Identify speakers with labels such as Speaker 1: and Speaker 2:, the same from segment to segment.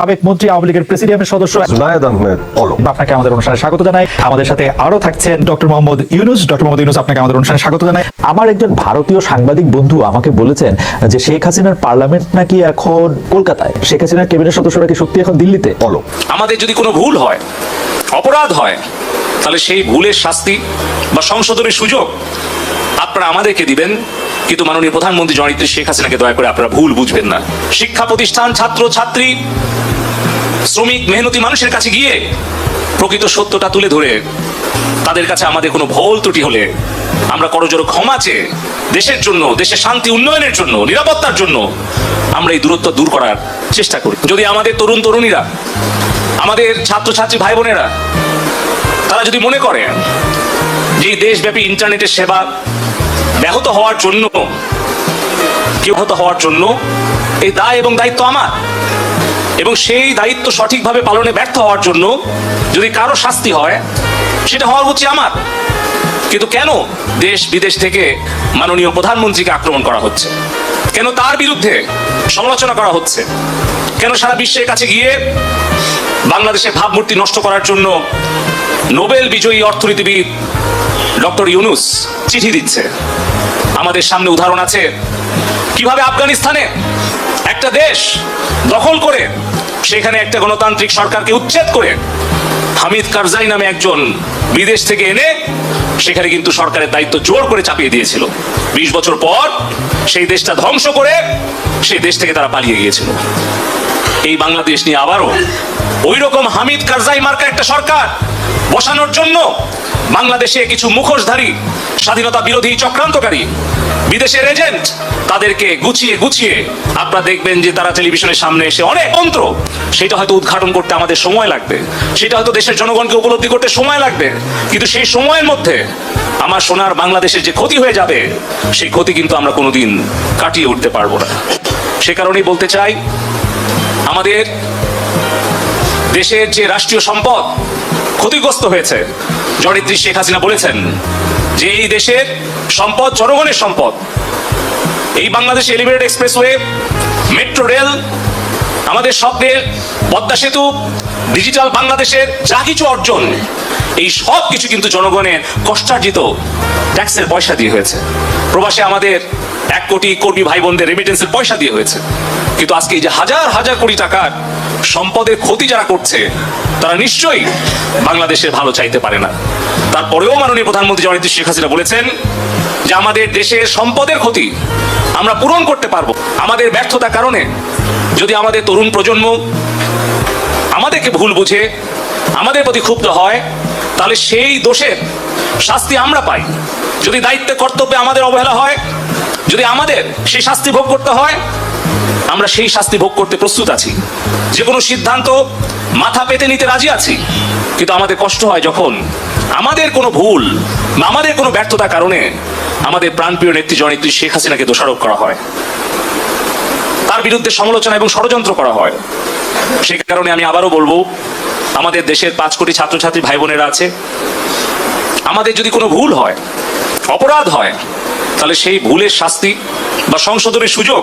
Speaker 1: সাবেক মন্ত্রী আওয়ামী লীগের প্রেসিডিয়ামের সদস্য।
Speaker 2: জুনায়েদ আহমেদ অলক
Speaker 1: আপনাকে আমাদের অনুষ্ঠানে স্বাগত জানাই। আমাদের সাথে আরও থাকছেন ডক্টর মোহাম্মদ ইউনুস। ডক্টর মোহাম্মদ ইউনুস আপনাকে আমাদের অনুষ্ঠানে স্বাগত জানাই। আমার একজন ভারতীয় সাংবাদিক বন্ধু আমাকে বলেছেন যে শেখ হাসিনার পার্লামেন্ট নাকি এখন কলকাতায়? শেখ হাসিনার ক্যাবিনেট সদস্যরা কি সত্যি এখন দিল্লিতে?
Speaker 2: অলক
Speaker 3: আমাদের যদি কোনো ভুল হয় অপরাধ হয় তাহলে সেই ভুলের শাস্তি বা সংশোধনের সুযোগ আপনারা আমাদেরকে দিবেন। কিন্তু মাননীয় প্রধানমন্ত্রী জননেত্রী শেখ হাসিনাকে দয়া করে আপনারা ভুল বুঝবেন না। শিক্ষা প্রতিষ্ঠান, ছাত্র, ছাত্রী, শ্রমিক, মেহনতি মানুষের কাছে গিয়ে প্রকৃত সত্যটা তুলে ধরে তাদের কাছে আমাদের কোনো ভুল ত্রুটি হলে আমরা করজোর ক্ষমা চেয়ে দেশের জন্য, দেশের শান্তি উন্নয়নের জন্য, নিরাপত্তার জন্য আমরা এই দূরত্ব দূর করার চেষ্টা করি। যদি আমাদের তরুণ তরুণীরা, আমাদের ছাত্রছাত্রী ভাই বোনেরা তারা যদি মনে করে যে দেশব্যাপী ইন্টারনেটের সেবা ব্যাহত হওয়ার জন্য, কেউ ব্যাহত হওয়ার জন্য এই দায় এবং দায়িত্ব আমার। এবং সেই দায়িত্ব সঠিকভাবে পালনে ব্যর্থ হওয়ার জন্য যদি কারও শাস্তি হয়, সেটা হওয়া উচিত আমার। কিন্তু কেন দেশ বিদেশ থেকে মাননীয় প্রধানমন্ত্রীকে আক্রমণ করা হচ্ছে? কেন তার বিরুদ্ধে সমালোচনা করা হচ্ছে? কেন সারা বিশ্বের কাছে গিয়ে বাংলাদেশের ভাবমূর্তি নষ্ট করার জন্য নোবেল বিজয়ী অর্থনীতিবিদ ডক্টর ইউনুস চিঠি দিচ্ছে? আমাদের সামনে উদাহরণ আছে। কীভাবে আফগানিস্তানে একটা দেশ দখল করে, সেখানে একটা গণতান্ত্রিক সরকারকে উচ্ছেদ করে, হামিদ কারজাই নামে একজন বিদেশ থেকে এনে সেখানে কিন্তু সরকারের দায়িত্ব জোর করে চাপিয়ে দিয়েছিল। বিশ বছর পর সেই দেশটা ধ্বংস করে সেই দেশ থেকে তারা পালিয়ে গিয়েছিল। এই বাংলাদেশ নিয়ে আবারও ওই রকম হামিদ কারজাই মার্কা একটা সরকার বসানোর জন্য বাংলাদেশে কিছু মুখোশধারী, স্বাধীনতা বিরোধী চক্রান্তকারী, বিদেশের এজেন্ট, তাদেরকে গুছিয়ে গুছিয়ে আপনারা দেখবেন যে তারা টেলিভিশনের সামনে এসে অনেক মন্ত্র, সেটা হয়তো উদ্ঘাটন করতে আমাদের সময় লাগবে, সেটা হয়তো দেশের জনগণকে উপলব্ধি করতে সময় লাগবে, কিন্তু সেই সময়ের মধ্যে আমার সোনার বাংলাদেশের যে ক্ষতি হয়ে যাবে, সেই ক্ষতি কিন্তু আমরা কোনোদিন কাটিয়ে উঠতে পারব না। সে কারণেই বলতে চাই, আমাদের দেশের যে রাষ্ট্রীয় সম্পদ ক্ষতিগ্রস্ত হয়েছে। জননেত্রী শেখ হাসিনা বলেছেন যে এই দেশের সম্পদ জনগণের সম্পদ। এই Bangladesh elevated expressway, metro rail, আমাদের স্বপ্নের পদ্মা সেতু, ডিজিটাল বাংলাদেশের যা কিছু অর্জন, এই সব কিছু কিন্তু জনগণের কষ্টার্জিত ট্যাক্সের পয়সা দিয়ে হয়েছে। প্রবাসে আমাদের এক কোটি কর্মী ভাই বোনদের রেমিটেন্সের পয়সা দিয়ে হয়েছে। কিন্তু আজকে এই যে হাজার হাজার কোটি টাকার সম্পদের ক্ষতি যারা করছে, তারা নিশ্চয়ই বাংলাদেশের ভালো চাইতে পারে না। তারপরেও মাননীয় প্রধানমন্ত্রী জননেত্রী শেখ হাসিনা বলেছেন যে আমাদের দেশের সম্পদের ক্ষতি আমরা পূরণ করতে পারব। আমাদের ব্যর্থতার কারণে যদি আমাদের তরুণ প্রজন্ম আমাদেরকে ভুল বুঝে, আমাদের প্রতি ক্ষুব্ধ হয়, তাহলে সেই দোষের শাস্তি আমরা পাই। যদি দায়িত্বে কর্তব্যে আমাদের অবহেলা হয়, যদি আমাদের সেই শাস্তি ভোগ করতে হয় আমরা সেই শাস্তি ভোগ করতে প্রস্তুত আছি। যে কোনো সিদ্ধান্ত মাথা পেতে নিতে রাজি আছি। কিন্তু আমাদের কষ্ট হয় যখন আমাদের কোনো ভুল বা আমাদের কোনো ব্যর্থতার কারণে আমাদের প্রাণপ্রিয় নেত্রী জননেত্রী শেখ হাসিনাকে দোষারোপ করা হয়। তার বিরুদ্ধে সমালোচনা এবং ষড়যন্ত্র করা হয়। সেই কারণে আমি আবারও বলব, আমাদের দেশের পাঁচ কোটি ছাত্রছাত্রী ভাই বোনেরা আছে। আমাদের যদি কোনো ভুল হয়, অপরাধ হয়, তাহলে সেই ভুলের শাস্তি বা সংশোধনের সুযোগ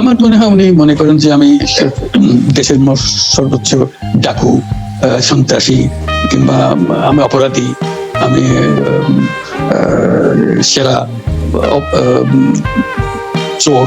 Speaker 4: আমার মনে হয় উনি মনে করেন যে আমি দেশের সর্বোচ্চ ডাকু সন্ত্রাসী কিংবা আমি অপরাধী, আমি সেরা চোর।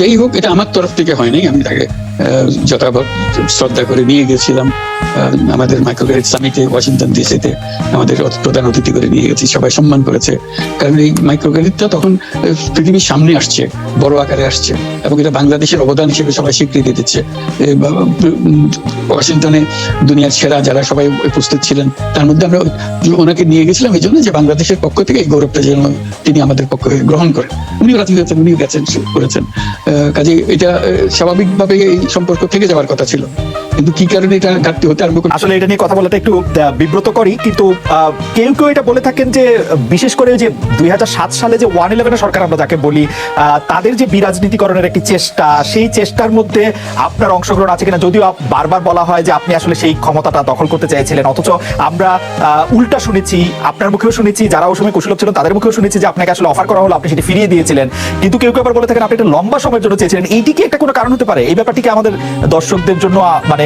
Speaker 4: যেই হোক এটা আমার তরফ থেকে হয়নি আমি তাকে যথাযথ শ্রদ্ধা করে নিয়ে গেছিলাম। আমাদের মাইক্রোক্রেডিট সামিটে ওয়াশিংটন ডিসিতে আমাদের প্রধান অতিথি করে নিয়ে গেছি, সবাই সম্মান করেছে। কারণ এই মাইক্রোক্রেডিটটা তখন পৃথিবীর সামনে আসছে, বড় আকারে আসছে এবং এটা বাংলাদেশের অবদান হিসেবে সবাই স্বীকৃতি দিচ্ছে। ওয়াশিংটনে দুনিয়ার সেরা যারা সবাই উপস্থিত ছিলেন, তার মধ্যে আমরা ওনাকে নিয়ে গেছিলাম, এই জন্য যে বাংলাদেশের পক্ষ থেকে এই গৌরবটা যেন তিনি আমাদের পক্ষে গ্রহণ করেন। উনিও রাজি হয়েছেন, উনিও গেছেন, করেছেন। কাজে এটা স্বাভাবিকভাবে এই সম্পর্ক থেকে যাওয়ার কথা ছিল। কিন্তু কি কারণে এটা হতে আরম্ভ করল?
Speaker 1: আসলে এটা নিয়ে কথা বলাটা একটু করি কিন্তু কেউ কেউ এটা বলে থাকেন যে, বিশেষ করে যে দুই হাজার সাত সালে যে ওয়ান ইলেভেনের সরকার আমরা যাকে বলি তাদের যে বিরাজনীতিকরণের একটি চেষ্টা, সেই চেষ্টার মধ্যে আপনার অংশগ্রহণ আছে কিনা যদিও বারবার বলা হয় যে আপনি আসলে সেই ক্ষমতাটা দখল করতে চাইছিলেন অথচ আমরা উল্টা শুনেছি, আপনার মুখেও শুনেছি যারা ওই সময় কুশলভ ছিলেন তাদের মুখেও শুনেছি যে আপনাকে আসলে অফার করা হলো, আপনি সেটি ফিরিয়ে দিয়েছিলেন। কিন্তু কেউ কেউ আবার বলে থাকেন, আপনি একটা লম্বা সময়ের জন্য চেয়েছিলেন এইটি কি একটা কোনো কারণ হতে পারে? এই ব্যাপারটি কি আমাদের দর্শকদের জন্য মানে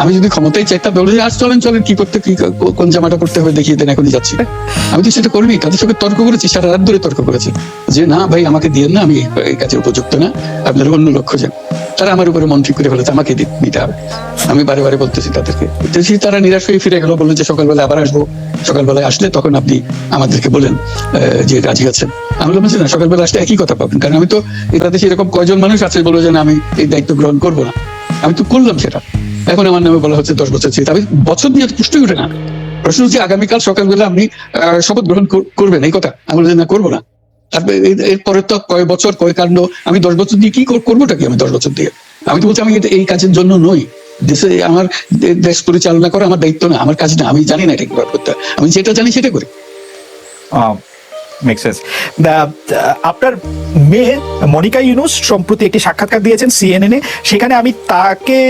Speaker 4: আমি যদি ক্ষমতায় চাইতাম বলে আজ চলেন চলেন, কি করতে, কি কোন জামাটা করতে হবে, দেখিয়ে দেন, এখনই যাচ্ছি। আমি তো সেটা করিনি, তাদের সঙ্গে তর্ক করেছি, সারা রাত ধরে তর্ক করেছি। যে না, ভাই, আমাকে দিয়ে না, আমি এই কাজের উপযুক্ত না, আপনার অন্য লক্ষ্য যান তারা আমার উপরে মন ঠিক করে ফেলেছে আমাকে হবে। আমি বারে বারে বলতেছি তাদেরকে। তারা নিরাশ হয়ে ফিরে গেল বললেন যে সকালবেলা আবার আসব। সকালবেলায় আসলে তখন আপনি আমাদেরকে বলেন যে রাজি আছেন। আমি বললাম, না, সকালবেলা আসলে একই কথা পাবেন। কারণ আমি তো দেশে এরকম কয়জন মানুষ আছে বলব যে না, আমি এই দায়িত্ব গ্রহণ করব না। আমি তো করলাম সেটা। এখন আমার নামে বলা হচ্ছে দশ বছর ছিল আমি বছর তো পুষ্টই ওঠে না। প্রশ্ন হচ্ছে আগামীকাল সকালবেলা আপনি শপথ গ্রহণ করবেন, এই কথা। আমি বললাম না, করব না। তারপরে এর- এরপরে তো কয় বছর, কয় কাণ্ড, আমি দশ বছর দিয়ে কি কর- করবোটা কি আমি দশ বছর দিয়ে? আমি তো বলছি আমি এই কাজের জন্য নই। দেশে আমার দেশ পরিচালনা করা আমার দায়িত্ব না, আমার কাজ না, আমি জানি না এটা করতে আমি যেটা জানি সেটা করি।
Speaker 1: মেক সেন্স আপনার মেয়ে মনিকা ইউনুস সম্প্রতি একটি সাক্ষাৎকার দিয়েছেন সিএনএনে সেখানে আমি তাকে